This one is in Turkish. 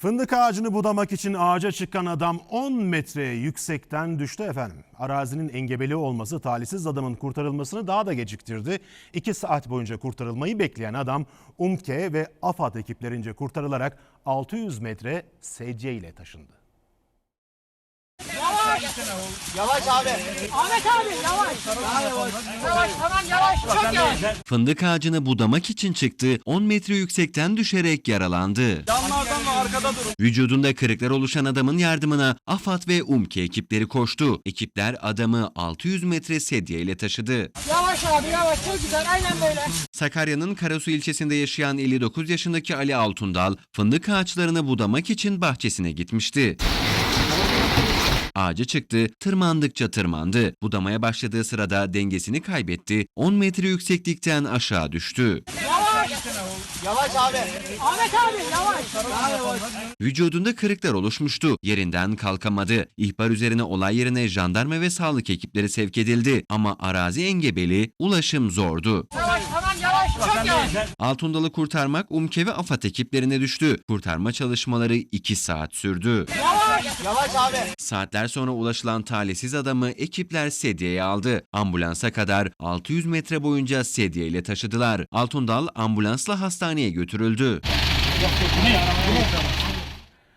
Fındık ağacını budamak için ağaca çıkan adam 10 metre yüksekten düştü efendim. Arazinin engebeli olması talihsiz adamın kurtarılmasını daha da geciktirdi. 2 saat boyunca kurtarılmayı bekleyen adam UMKE ve AFAD ekiplerince kurtarılarak 600 metre SC ile taşındı. Yavaş abi. Ahmet abi yavaş. Yavaş tamam yavaş çok yavaş. Fındık ağacını budamak için çıktı, 10 metre yüksekten düşerek yaralandı. Damlardan da arkada durun. Vücudunda kırıklar oluşan adamın yardımına AFAD ve UMKE ekipleri koştu. Ekipler adamı 600 metre sedye ile taşıdı. Yavaş abi yavaş çok güzel aynen böyle. Sakarya'nın Karasu ilçesinde yaşayan 59 yaşındaki Ali Altundal, fındık ağaçlarını budamak için bahçesine gitmişti. Ağaca çıktı, tırmandıkça tırmandı. Budamaya başladığı sırada dengesini kaybetti, 10 metre yükseklikten aşağı düştü. Yavaş. Yavaş abi. Ahmet abi yavaş. Vücudunda kırıklar oluşmuştu. Yerinden kalkamadı. İhbar üzerine olay yerine jandarma ve sağlık ekipleri sevk edildi. Ama arazi engebeli, ulaşım zordu. Yavaş tamam yavaş çok yavaş. Altundalı kurtarmak UMKE ve AFAD ekiplerine düştü. Kurtarma çalışmaları 2 saat sürdü. Yavaş. Yavaş abi. Saatler sonra ulaşılan talihsiz adamı ekipler sedyeye aldı. Ambulansa kadar 600 metre boyunca sedye ile taşıdılar. Altundal ambulansla hastaneye götürüldü.